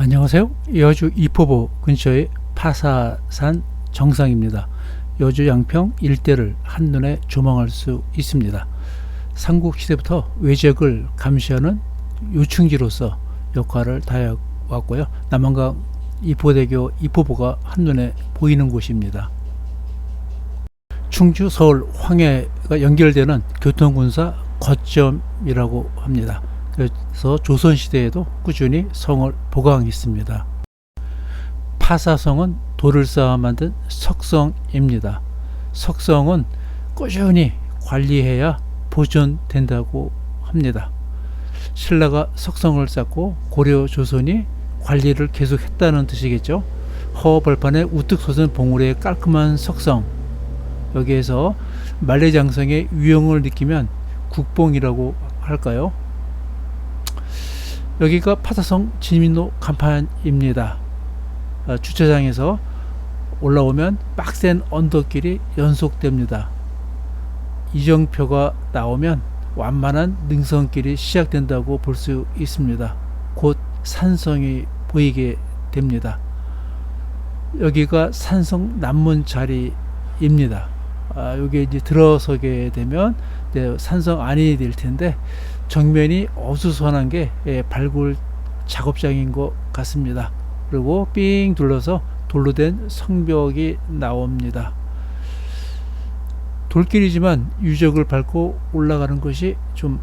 안녕하세요. 여주 이포보 근처의 파사산 정상입니다. 여주 양평 일대를 한눈에 조망할 수 있습니다. 삼국시대부터 외적을 감시하는 요충지로서 역할을 다해왔고요. 남한강 이포대교 이포보가 한눈에 보이는 곳입니다. 충주, 서울, 황해가 연결되는 교통군사 거점이라고 합니다. 그래서 조선시대에도 꾸준히 성을 보강했습니다. 파사성은 돌을 쌓아 만든 석성입니다. 석성은 꾸준히 관리해야 보존된다고 합니다. 신라가 석성을 쌓고 고려 조선이 관리를 계속했다는 뜻이겠죠. 허벌판에 우뚝 솟은 봉우리의 깔끔한 석성 여기에서 만례장성의 유형을 느끼면 국봉이라고 할까요? 여기가 파사성 진민로 간판입니다. 어, 주차장에서 올라오면 빡센 언덕길이 연속됩니다. 이정표가 나오면 완만한 능선길이 시작된다고 볼 수 있습니다. 곧 산성이 보이게 됩니다. 여기가 산성 남문 자리입니다. 아, 여기 이제 들어서게 되면 산성 안이 될 텐데 정면이 어수선한 게 예, 발굴 작업장인 것 같습니다. 그리고 삥 둘러서 돌로 된 성벽이 나옵니다. 돌길이지만 유적을 밟고 올라가는 것이 좀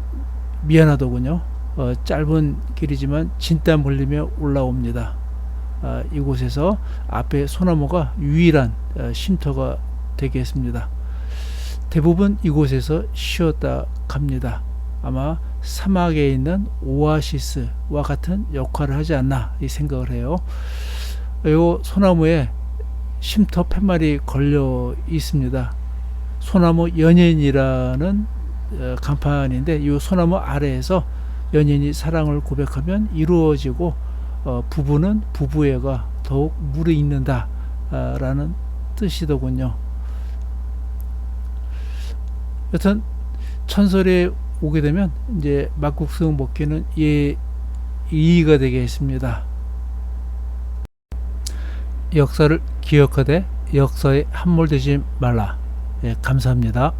미안하더군요. 어, 짧은 길이지만 진땀 흘리며 올라옵니다. 아, 이곳에서 앞에 소나무가 유일한 어, 쉼터가 되겠습니다. 대부분 이곳에서 쉬었다 갑니다. 아마 사막에 있는 오아시스와 같은 역할을 하지 않나 이 생각을 해요. 요 소나무에 쉼터 팻말이 걸려 있습니다. 소나무 연인이라는 어, 간판인데 이 소나무 아래에서 연인이 사랑을 고백하면 이루어지고 어, 부부는 부부애가 더욱 무르익는다라는 뜻이더군요. 여튼 천설에 오게 되면 이제 막국수 먹기는 예 이의가 되겠습니다. 역사를 기억하되 역사에 함몰되지 말라. 예, 감사합니다.